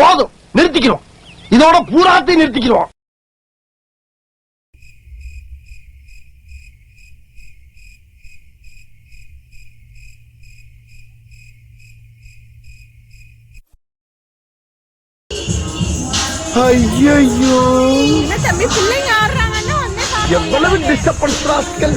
போதும் நிறுத்திக்கிறோம். இதோட பூராத்தையும் நிறுத்திக்கிறோம். ஐயோ. எவ்வளவு டிஸ்டர்பன்ஸ் ராஸ்கல்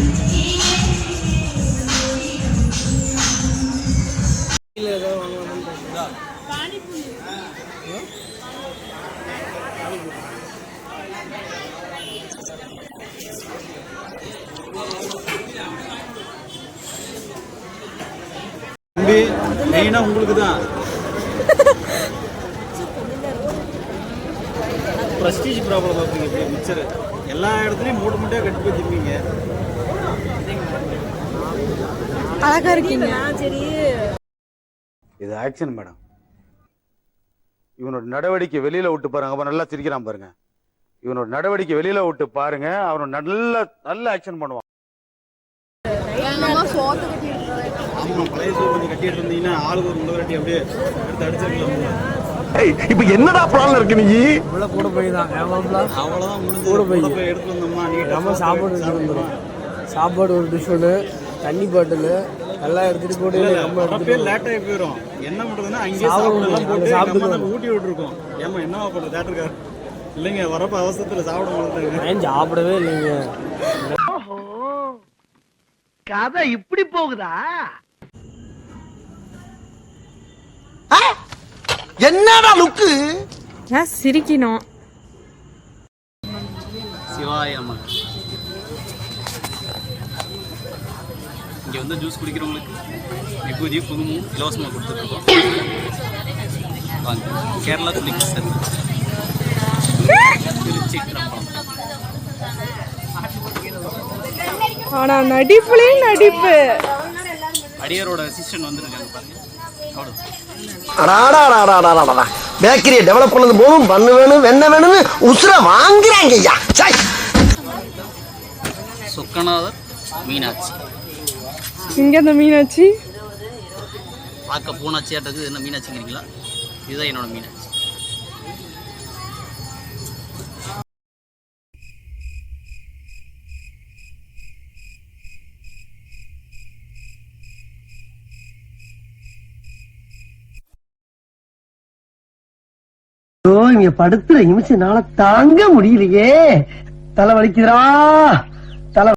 தம்பி மெயினா உங்களுக்கு தான் ப்ரெஸ்டீஜ் ப்ராப்ளம் பார்ப்பீங்க இப்படி மிச்சர். எல்லா இடத்துலையும் மூட்டை மூட்டையாக கட்டி போய் திப்பீங்க அழகா இருக்கீங்க. சரி இது ஆக்ஷன் மேடம் இவனோட நடவடிக்கை வெளியில விட்டு பாருங்க. அப்ப நல்லா சிரிக்கிறான் பாருங்க. இவனோட நடவடிக்கை வெளியில விட்டு பாருங்க. அவன் நல்ல நல்ல ஆக்ஷன் பண்ணுவான். பழைய சோறு கொஞ்சம் கட்டிட்டு இருந்தீங்கன்னா ஆளுக்கு ஒரு முதலாட்டி அப்படியே எடுத்து அடிச்சிருக்கலாம் இப்ப என்னடா பிளான்ல இருக்கு நீ? உள்ள கூட போய் தான் அவ்வளவுதான் கூட போய். போய் எடுத்து வந்தோம்மா நீ நம்ம சாப்பாடு எடுத்துட்டு வந்துடும் சாப்பாடு ஒரு டிஷ் ஒன்று தண்ணி பாட்டில் எல்லாம் எடுத்துட்டு போட்டு நம்ம எடுத்துட்டு பேர் லேட் ஆகி போயிடும் என்ன பண்றதுன்னா அங்கேயே. சாப்பிடலாம் போட்டு. தான் ஊட்டி விட்டுருக்கோம். ஏமா என்னவா பண்றது? தேட்டருக்கார் இல்லைங்க வரப்ப அவசரத்துல சாப்பிட மாட்டாங்க. ஏன் சாப்பிடவே இல்லைங்க? கதை இப்படி போகுதா? என்னடா லுக்கு? நான் சிரிக்கணும். சிவாய நம இங்கே வந்து ஜூஸ் குடிக்கிறவங்களுக்கு விபூதி குங்குமம் இலவசமாக கொடுத்துட்ருக்கோம். வாங்க கேரளா குளிக்க சார். திருச்சிற்றம்பலம் ஆனா நடிப்புலயும் நடிப்பு. அடியாரோட அசிஸ்டன்ட் வந்திருக்காங்க பாருங்க. பேக்கரியை டெவலப் பண்ணது போதும். பண்ணு வேணும் வெண்ண வேணும்னு உசுர வாங்குறாங்க ஐயா. சை. சொக்கநாதர் மீனாட்சி. இங்க அந்த மீனாட்சி? பார்க்க பூனாச்சியாட்டது என்ன மீனாட்சிங்கிறீங்களா? இதுதான் என்னோட மீனாட்சி. நீங்க படுத்துற நிமிஷம் நாள தாங்க முடியலையே. தலை வலிக்குதுரா